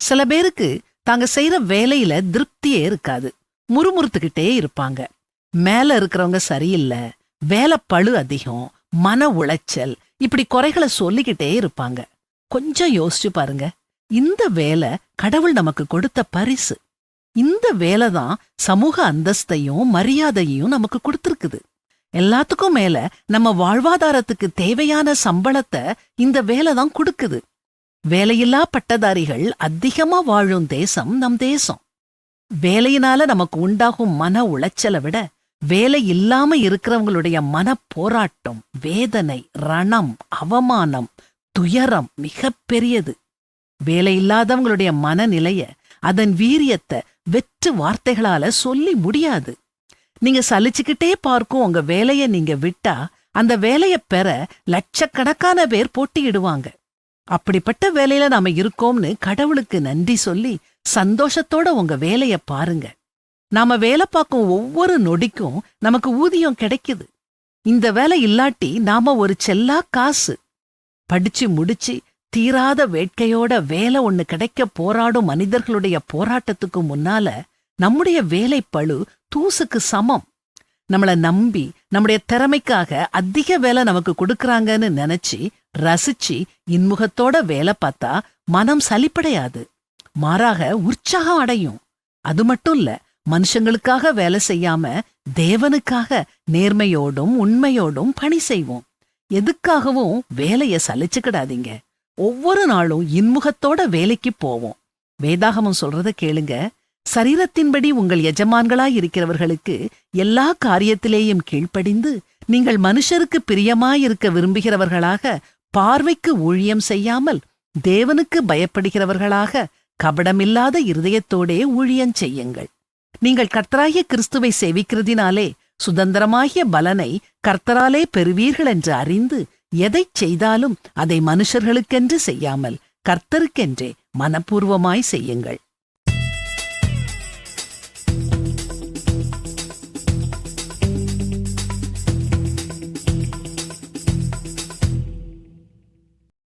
சில பேருக்கு தாங்க செய்யற வேலையில திருப்தியே இருக்காது. முறுமுறுத்துக்கிட்டே இருப்பாங்க. மேல இருக்கிறவங்க சரியில்லை வேலை பளு அதிகம் மன உளைச்சல் இப்படி குறைகளை சொல்லிக்கிட்டே இருப்பாங்க. கொஞ்சம் யோசிச்சு பாருங்க. இந்த வேலை கடவுள் நமக்கு கொடுத்த பரிசு. இந்த வேலை தான் சமூக அந்தஸ்தையும் மரியாதையும் நமக்கு கொடுத்திருக்குது. எல்லாத்துக்கும் மேல நம்ம வாழ்வாதாரத்துக்கு தேவையான சம்பளத்தை இந்த வேலை தான் கொடுக்குது. வேலையில்லா பட்டதாரிகள் அதிகமா வாழும் தேசம் நம் தேசம். வேலையினால நமக்கு உண்டாகும் மன உளைச்சலை விட வேலை இல்லாம இருக்கிறவங்களுடைய மன போராட்டம் வேதனை ரணம் அவமானம் துயரம் மிக பெரியது வேலை இல்லாதவங்களுடைய மனநிலைய அதன் வீரியத்தை வெற்று வார்த்தைகளால சொல்லி முடியாது. நீங்க சலிச்சுக்கிட்டே பார்க்கும் உங்க வேலைய நீங்க விட்டா அந்த வேலைய பெற லட்சக்கணக்கான பேர் போட்டியிடுவாங்க. அப்படிப்பட்ட வேலையில நாம இருக்கோம்னு கடவுளுக்கு நன்றி சொல்லி சந்தோஷத்தோட உங்க வேலைய பாருங்க. நாம வேலை பார்க்கும் ஒவ்வொரு நொடிக்கும் நமக்கு ஊதியம் கிடைக்குது. இந்த வேலை இல்லாட்டி நாம ஒரு செல்லா காசு. படிச்சு முடிச்சு தீராத வேட்கையோட வேலை ஒண்ணு கிடைக்க போராடும் மனிதர்களுடைய போராட்டத்துக்கு முன்னால நம்முடைய வேலை பளு தூசுக்கு சமம். நம்மள நம்பி நம்முடைய திறமைக்காக அதிக வேலை நமக்கு கொடுக்கறாங்கன்னு நினைச்சு ரசிச்சு இன்முகத்தோட வேலை பார்த்தா மனம் சலிப்படையாது. மாறாக உற்சாகம் அடையும். அது மட்டும் இல்ல மனுஷங்களுக்காக வேலை செய்யாம தேவனுக்காக நேர்மையோடும் உண்மையோடும் பணி செய்வோம். எதுக்காகவும் வேலைய சலிச்சுக்கிடாதீங்க. ஒவ்வொரு நாளும் இன்முகத்தோட வேலைக்கு போவோம். வேதாகமம் சொல்றத கேளுங்க. சரீரத்தின்படி உங்கள் எஜமான்களாய் இருக்கிறவர்களுக்கு எல்லா காரியத்திலேயும் கீழ்ப்படிந்து நீங்கள் மனுஷருக்கு பிரியமாயிருக்க விரும்புகிறவர்களாக பார்வைக்கு ஊழியம் செய்யாமல் தேவனுக்கு பயப்படுகிறவர்களாக கபடமில்லாத இருதயத்தோடே ஊழியம் செய்யுங்கள். நீங்கள் கர்த்தராகிய கிறிஸ்துவை சேவிக்கிறதினாலே சுதந்திரமாகிய பலனை கர்த்தராலே பெறுவீர்கள் என்று அறிந்து எதைச் செய்தாலும் அதை மனுஷர்களுக்கென்று செய்யாமல் கர்த்தருக்கென்றே மனப்பூர்வமாய் செய்யுங்கள்.